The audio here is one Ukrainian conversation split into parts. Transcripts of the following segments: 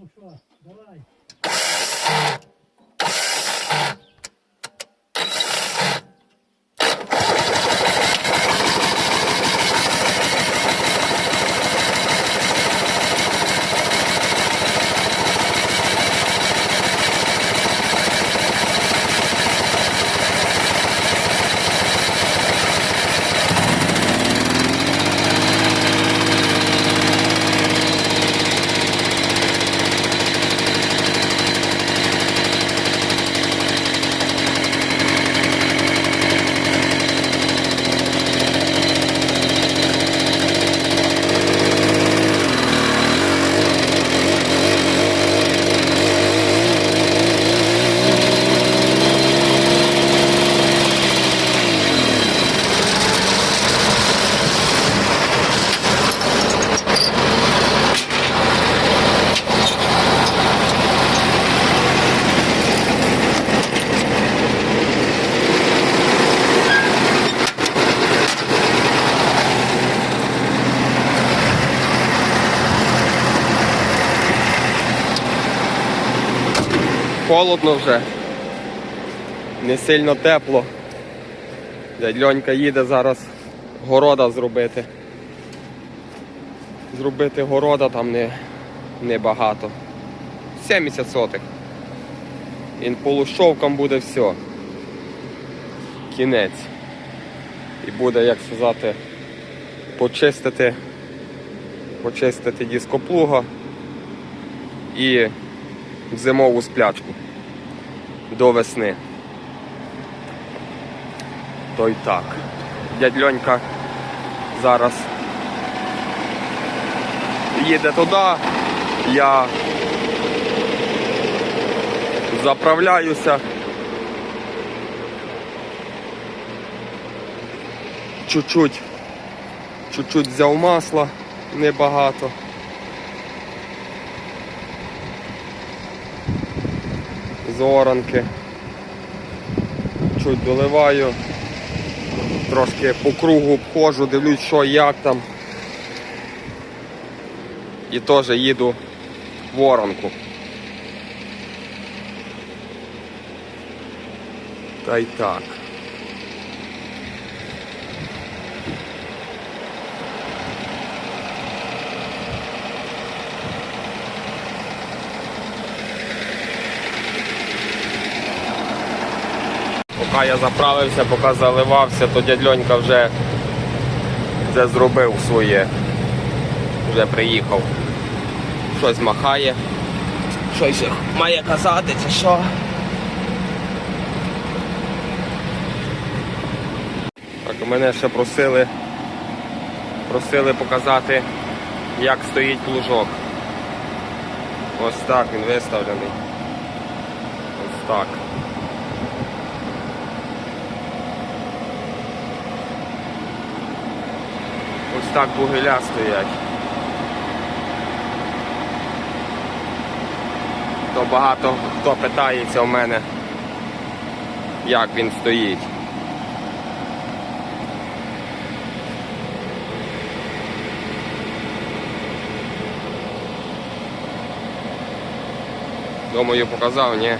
Ну що, давай. Холодно вже. Не сильно тепло. Дядь Льонька їде зараз города зробити. Зробити города там не, не багато. 70 сотих. Він полушовком буде все. Кінець. І буде, як сказати, почистити, почистити дископлуга і зимову сплячку до весни. То й так. Дядь Льонька зараз їде туди, я заправляюся. Чуть-чуть, чуть-чуть взяв масла, небагато. З. Чуть доливаю, трошки по кругу обходжу, дивлюсь, що як там. І теж їду в оранку. Та й так. Поки я заправився, поки заливався, то дядь Льонька вже, вже зробив своє. Вже приїхав. Щось махає. Щось має казати, чи що. Так, мене ще просили, просили показати, як стоїть плужок. Ось так він виставлений. Ось так. Ось так бугеля стоять. То багато хто питається в мене, як він стоїть. Думаю, показав, ні.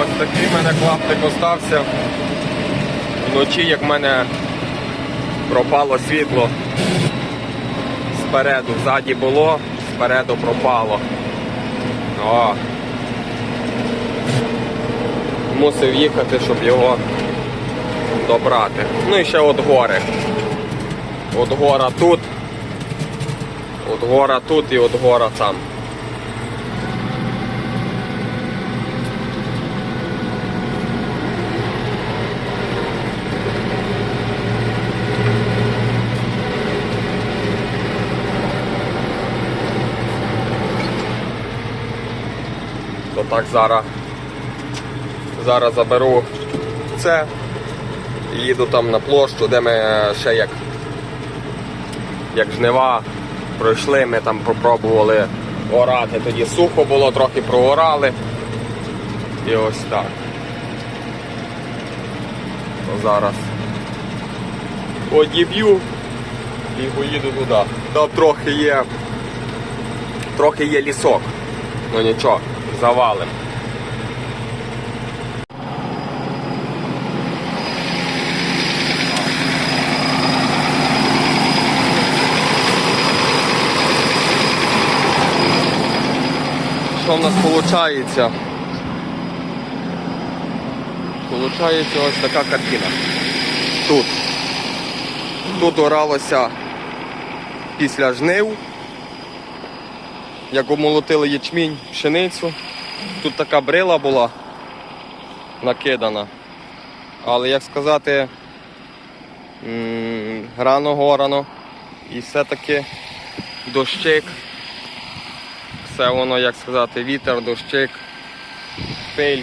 Ось такий в мене клаптик остався. Вночі, як в мене пропало світло спереду, ззаді було, спереду пропало. О. Мусив їхати, щоб його добрати. Ну і ще от гори. От гора тут, от гора тут і от гора там. То так зараз. Зараз заберу це. і Їду там на площу, де ми ще як, як жнива Пройшли, ми там попробували орати. Тоді сухо було, трохи проорали. І ось так. То зараз одіб'ю і поїду туди. Там трохи є. Трохи є лісок. Ну нічого, завалим. Що в нас виходить? Получається ось така картина. Тут. Тут оралося після жнив, як обмолотили ячмінь, пшеницю. Тут така брила була накидана. Але як сказати, рано горано. І все-таки дощик. Все воно, як сказати, вітер, дощик, пиль.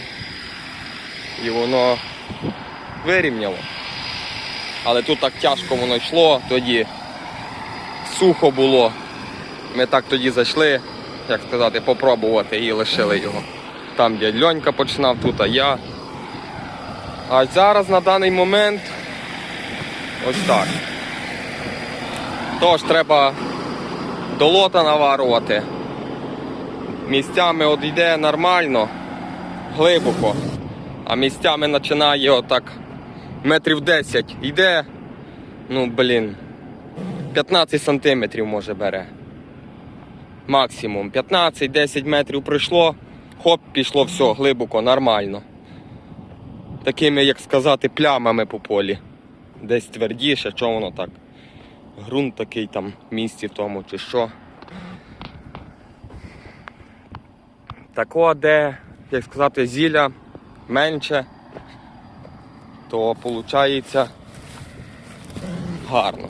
І воно вирівняло. Але тут так тяжко воно йшло, тоді сухо було. Ми так тоді зайшли, як сказати, попробувати і лишили його. Там дядь Льонька починав, тут а я. А зараз на даний момент ось так. Тож треба долота наварувати. Місцями от йде нормально, глибоко, а місцями починає отак метрів 10 йде, ну блін, 15 сантиметрів може бере. Максимум 15-10 метрів пройшло, хоп, пішло все глибоко, нормально. Такими, як сказати, плямами по полі. Десь твердіше, що воно так. Грунт такий там в місці тому чи що. Тако, де, як сказати, зілля менше, то виходить гарно.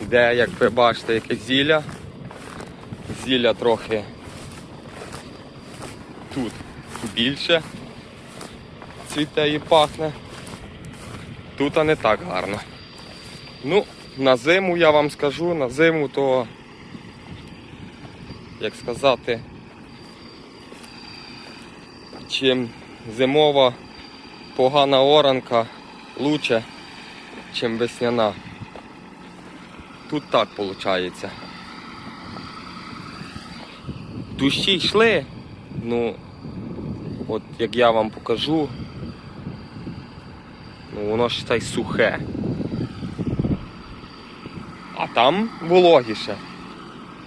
Де, як ви бачите, якесь зілля. Зілля трохи тут більше цвіте і пахне. Тут не так гарно. Ну, на зиму я вам скажу, на зиму то, як сказати, чим зимова погана оранка лучше, чим весняна. Тут так виходить. Дощі йшли, ну, от як я вам покажу, ну воно ж та й сухе. А там вологіше.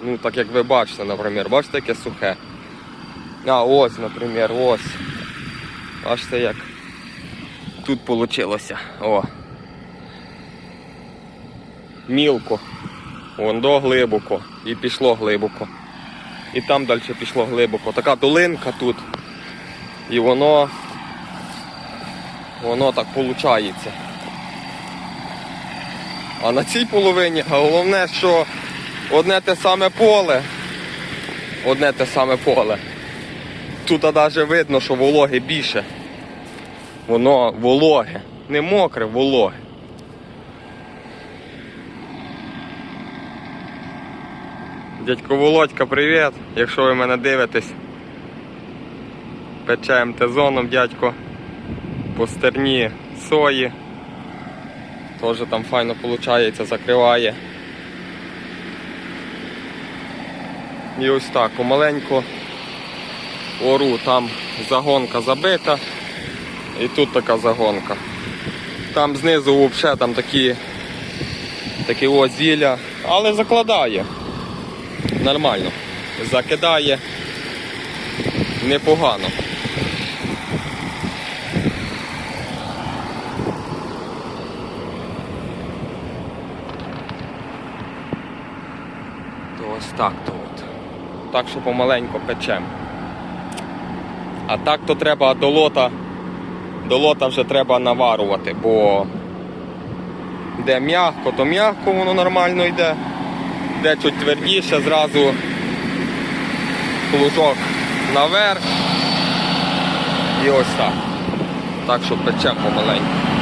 Ну, так як ви бачите, наприклад, бачите, яке сухе. А, ось, наприклад, ось. Бачите, як тут вийшло. О. Мілко. Вон до глибоко. І пішло глибоко. І там далі пішло глибоко. Така долинка тут. І воно. Воно так виходить. А на цій половині головне, що одне те саме поле. Одне те саме поле. Тут навіть видно, що вологи більше. Воно вологе. Не мокре, вологе. Дядько Володька, привіт! Якщо ви мене дивитесь. Печем тезоном, дядько. По стерні сої. Теж там файно виходить, закриває. І ось так, помаленьку ору, там загонка забита. І тут така загонка. Там знизу взагалі там такі такі ось зілля, але закладає. Нормально. Закидає непогано. То ось так то от. Так що помаленько печем. А так то треба до лота, до лота вже треба наварувати, бо де м'яко, то м'яко воно нормально йде, де чуть твердіше, зразу плужок наверх. І ось так. Так що печем помаленьку.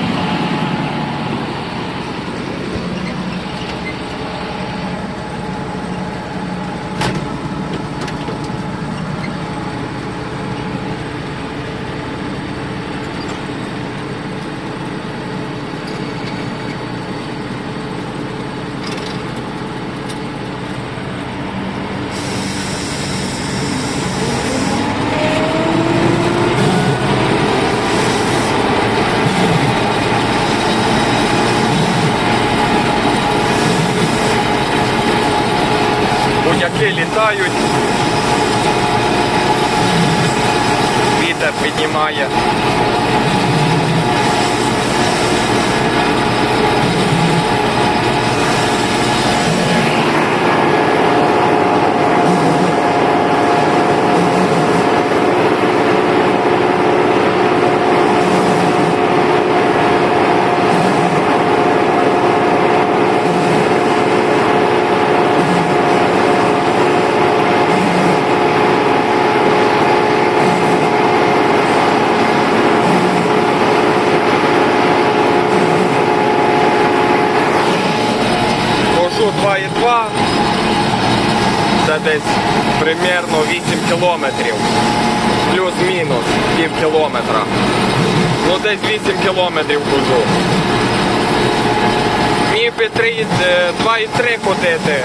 2,3 ходити, е,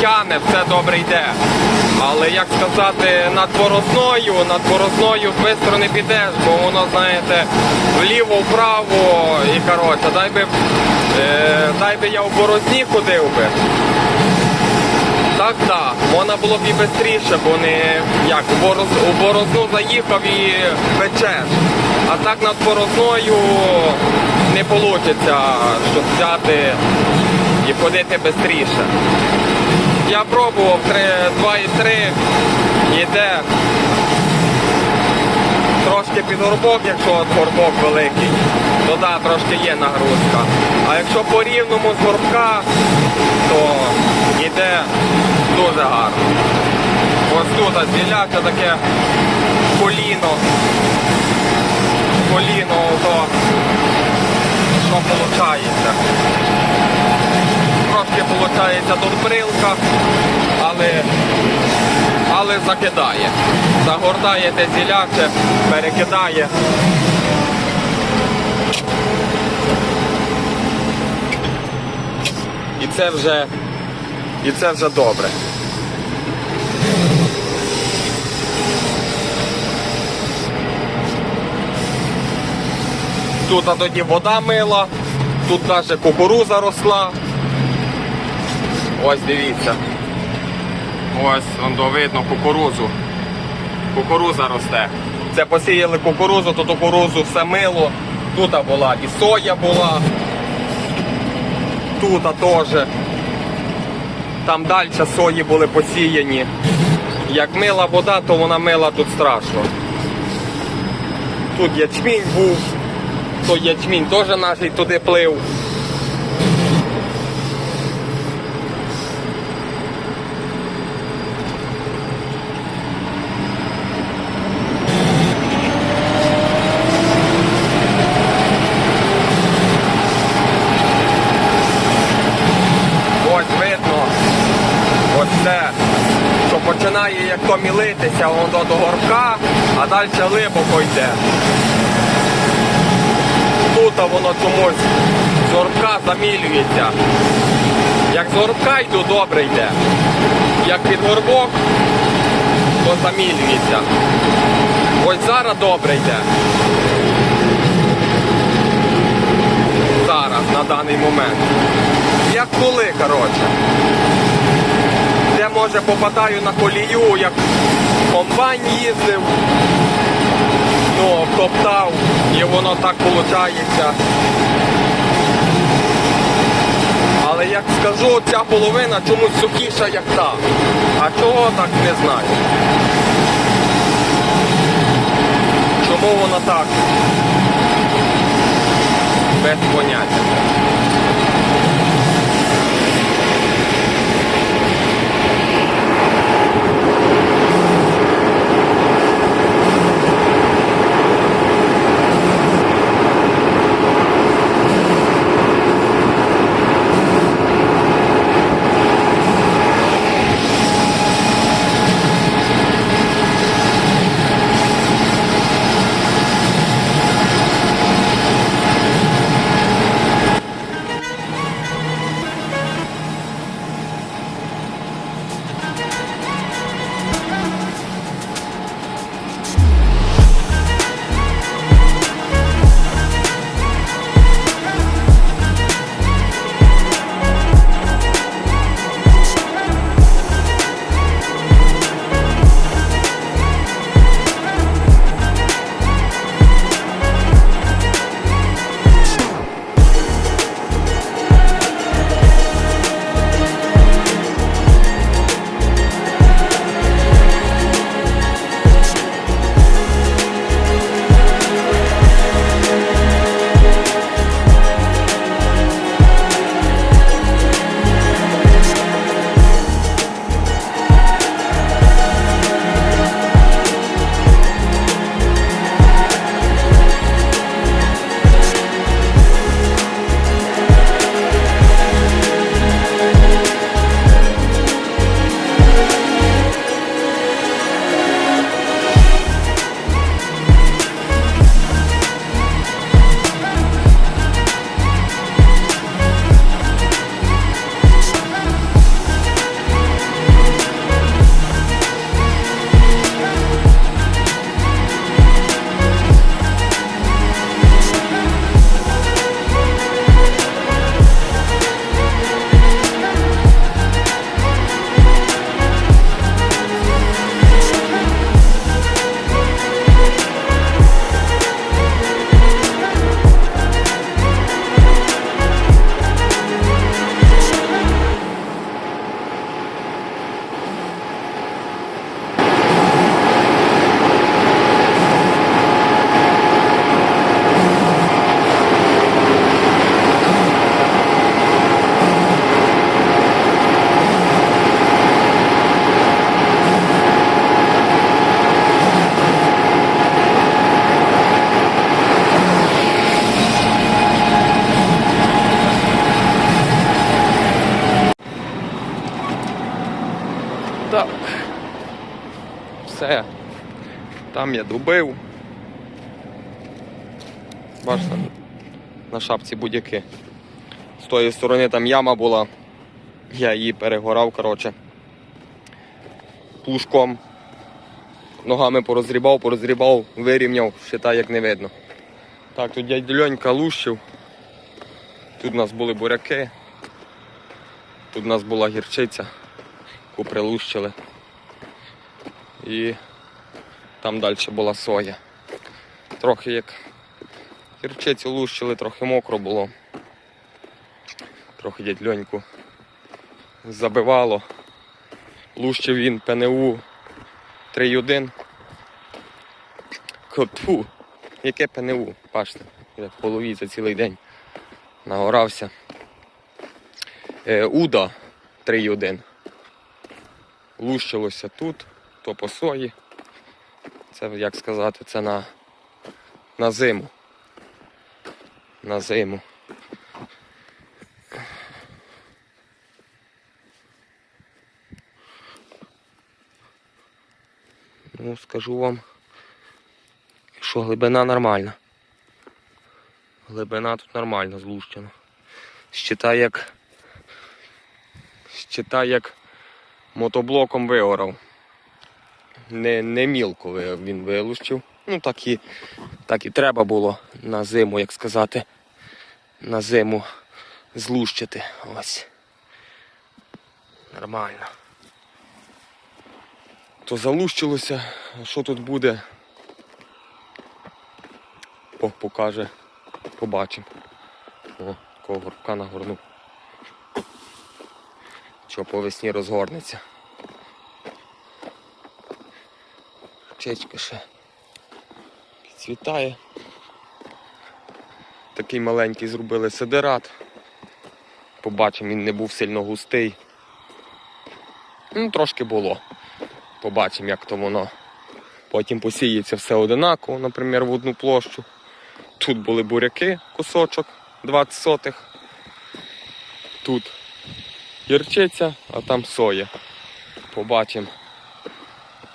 тяне, все добре йде. Але як сказати, над борозною, над борозною швидко не підеш, бо воно, знаєте, вліво, вправо і коротше, дай би, е, дай би я в борозні ходив би. Так, так, можна було б і швидше, бо не як у борозну заїхав і печеш. А так над борозною не вийде, щоб взяти і ходити швидше. Я пробував 3, 2,3, йде трошки під горбок, якщо горбок великий, то да, трошки є нагрузка. А якщо по рівному з горбка, то йде дуже гарно. Ось тут зіляться таке коліно. Коліно, то що виходить. Трошки виходить тут брилка, але, але закидає. Загортає те зіляче, перекидає. І це вже, і це вже добре. Тут а тоді вода мила, тут навіть кукуруза росла. Ось дивіться. Ось воно видно кукурузу. Кукуруза росте. Це посіяли кукурузу, то кукурузу все мило. Тут була і соя була. Тут теж. Там далі сої були посіяні. Як мила вода, то вона мила тут страшно. Тут ячмінь був, то ячмінь теж наш туди плив. Починає як то мілитися воно до горбка, а далі глибоко йде. Тут воно чомусь з горбка замілюється. Як з горбка йду, добре йде. Як під горбок, то замілюється. Ось зараз добре йде. Зараз, на даний момент. Як коли, коротше. Де може попадаю на колію, як комбайн їздив, ну, топтав, і воно так виходить. Але як скажу, ця половина чомусь сухіша, як та. А чого так не знаю. Чому воно так? Без поняття. Там я дубив. Бачите, на шапці будь-які. З тої сторони там яма була. Я її перегорав, коротше. Плужком. Ногами порозрібав, порозрібав, вирівняв, ще так як не видно. Так, тут дядь Льонька лущив. Тут у нас були буряки. Тут у нас була гірчиця, яку. І там далі була соя. Трохи як гірчицю лущили, трохи мокро було. Трохи дядь Льоньку забивало. Лущив він ПНУ 3.1. Коту. Яке ПНУ? Бачите, я в голові за цілий день нагорався. Е, Уда 3.1. Лущилося тут, то по сої. Це, як сказати, це на, на зиму. На зиму. Ну, скажу вам, що глибина нормальна. Глибина тут нормально злущена. Считай як. Считай як мотоблоком виорав. Не, не мілко він вилущив. Ну так і, так і треба було на зиму, як сказати. На зиму злущити. Ось. Нормально. То залущилося, що тут буде? Бог покаже, побачимо. О, такого горбка нагорнув. Що по весні розгорнеться. Чечка ще підцвітає. Такий маленький зробили сидерат. Побачимо, він не був сильно густий. Ну, трошки було. Побачимо, як то воно. Потім посіється все одинаково, наприклад, в одну площу. Тут були буряки, кусочок 20 сотих. Тут гірчиця, а там соя. Побачимо,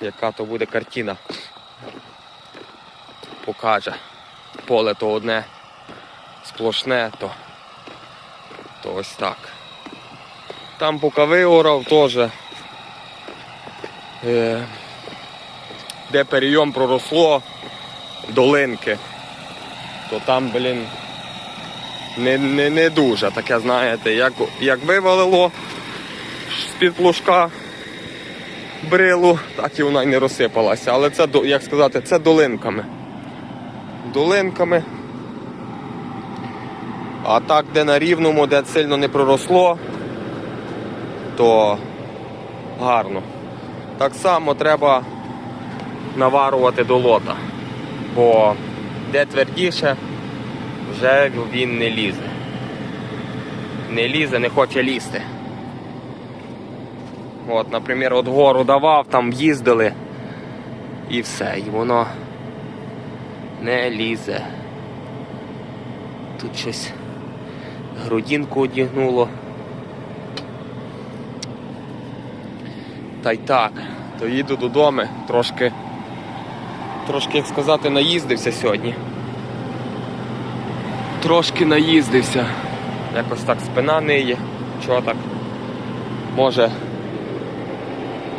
яка то буде картина. Покаже. Поле то одне сплошне, то, то ось так. Там поки виорав теж. Е, де перейом проросло долинки, то там, блін, не, не, не дуже таке, знаєте, як, як вивалило з-під плужка брилу, так і вона й не розсипалася. Але це, як сказати, це долинками. Долинками. А так, де на рівному, де сильно не проросло, то гарно. Так само треба наварувати до лота. Бо де твердіше, вже він не лізе. Не лізе, не хоче лізти. От, наприклад, от гору давав, там їздили і все, і воно не лізе. Тут щось грудинку одягнуло. Та й так, то їду додому, трошки, трошки, як сказати, наїздився сьогодні. Трошки наїздився. Якось так спина ниє. Чого так? Може,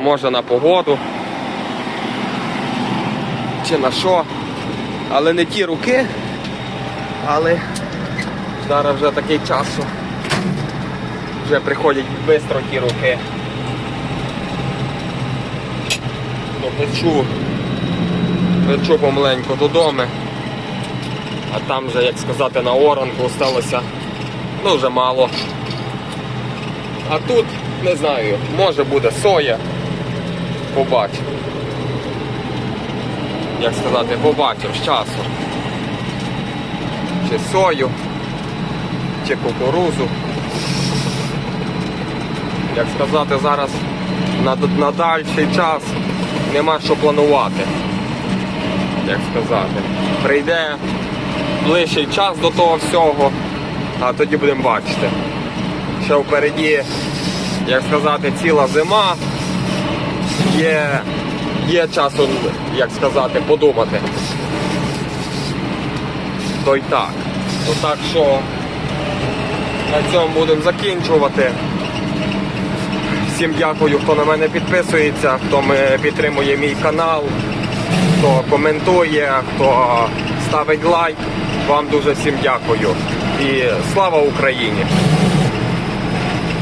може на погоду. Чи на що. Але не ті руки. Але зараз вже такий час, що вже приходять швидко ті руки. Ну, печу, печу помаленьку додому. А там вже, як сказати, на оранку сталося ну вже мало. А тут, не знаю, може буде соя. Побачимо. Як сказати, побачимо з часу. Чи сою, чи кукурузу. Як сказати, зараз на, на дальший час нема що планувати. Як сказати. Прийде ближчий час до того всього, а тоді будемо бачити. Ще впереді, як сказати, ціла зима. Є є часу, як сказати, подумати. То й так. То так що на цьому будемо закінчувати. Всім дякую, хто на мене підписується, хто підтримує мій канал, хто коментує, хто ставить лайк. Вам дуже всім дякую. І слава Україні!